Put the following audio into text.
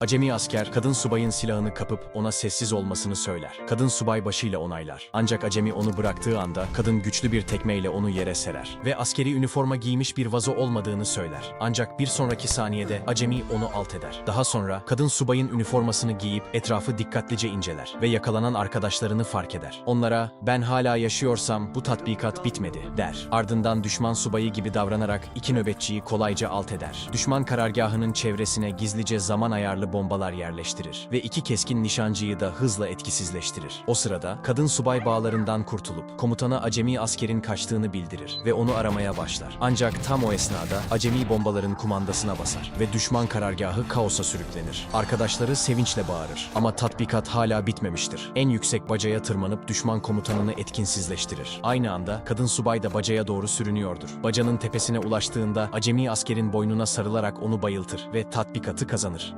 Acemi asker kadın subayın silahını kapıp ona sessiz olmasını söyler. Kadın subay başıyla onaylar. Ancak acemi onu bıraktığı anda kadın güçlü bir tekmeyle onu yere serer ve askeri üniforma giymiş bir vazo olmadığını söyler. Ancak bir sonraki saniyede acemi onu alt eder. Daha sonra kadın subayın üniformasını giyip etrafı dikkatlice inceler ve yakalanan arkadaşlarını fark eder. Onlara ben hala yaşıyorsam bu tatbikat bitmedi der. Ardından düşman subayı gibi davranarak iki nöbetçiyi kolayca alt eder. Düşman karargahının çevresine gizlice zaman ayarlı bombalar yerleştirir ve iki keskin nişancıyı da hızla etkisizleştirir. O sırada kadın subay bağlarından kurtulup komutana acemi askerin kaçtığını bildirir ve onu aramaya başlar. Ancak tam o esnada acemi bombaların kumandasına basar ve düşman karargahı kaosa sürüklenir. Arkadaşları sevinçle bağırır ama tatbikat hala bitmemiştir. En yüksek bacaya tırmanıp düşman komutanını etkinsizleştirir. Aynı anda kadın subay da bacaya doğru sürünüyordur. Bacanın tepesine ulaştığında acemi askerin boynuna sarılarak onu bayıltır ve tatbikatı kazanır.